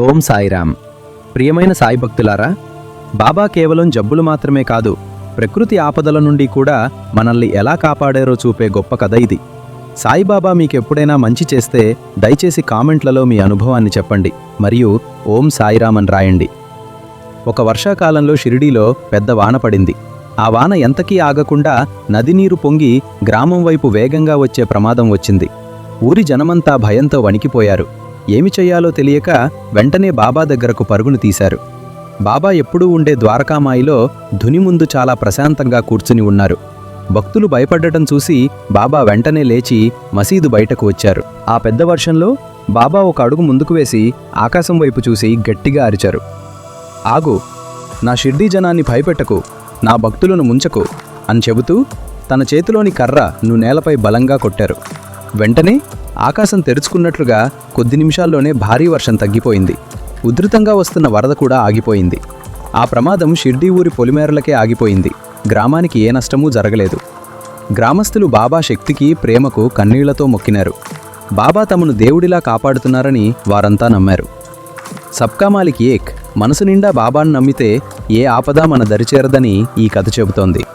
ఓం సాయిరామ్. ప్రియమైన సాయి భక్తులారా బాబా కేవలం జబ్బులు మాత్రమే కాదు ప్రకృతి ఆపదల నుండి కూడా మనల్ని ఎలా కాపాడారో చూపే గొప్ప కథ ఇది. సాయిబాబా మీకెప్పుడైనా మంచి చేస్తే దయచేసి కామెంట్లలో మీ అనుభవాన్ని చెప్పండి మరియు ఓం సాయిరామ్ అని రాయండి. ఒక వర్షాకాలంలో షిరిడీలో పెద్ద వాన పడింది. ఆ వాన ఎంతకీ ఆగకుండా నదినీరు పొంగి గ్రామం వైపు వేగంగా వచ్చే ప్రమాదం వచ్చింది. ఊరి జనమంతా భయంతో వణికిపోయారు. ఏమి చెయ్యాలో తెలియక వెంటనే బాబా దగ్గరకు పరుగును తీశారు. బాబా ఎప్పుడూ ఉండే ద్వారకామాయిలో ధుని ముందు చాలా ప్రశాంతంగా కూర్చుని ఉన్నారు. భక్తులు భయపడ్డటం చూసి బాబా వెంటనే లేచి మసీదు బయటకు వచ్చారు. ఆ పెద్ద వర్షంలో బాబా ఒక అడుగు ముందుకు వేసి ఆకాశం వైపు చూసి గట్టిగా అరిచారు. ఆగు నా షిర్డీ జనాన్ని భయపెట్టకు నా భక్తులను ముంచకు అని చెబుతూ తన చేతిలోని కర్ర నువ్వు నేలపై బలంగా కొట్టారు. వెంటనే ఆకాశం తెరుచుకున్నట్లుగా కొద్ది నిమిషాల్లోనే భారీ వర్షం తగ్గిపోయింది. ఉధృతంగా వస్తున్న వరద కూడా ఆగిపోయింది. ఆ ప్రమాదం షిర్డీ ఊరి పొలిమేరలకే ఆగిపోయింది. గ్రామానికి ఏ నష్టమూ జరగలేదు. గ్రామస్తులు బాబా శక్తికి ప్రేమకు కన్నీళ్ళతో మొక్కినారు. బాబా తమను దేవుడిలా కాపాడుతున్నారని వారంతా నమ్మారు. సబ్కా మాలిక్ ఏక్ మనసు నిండా బాబాను నమ్మితే ఏ ఆపద మన దరిచేరదని ఈ కథ చెబుతోంది.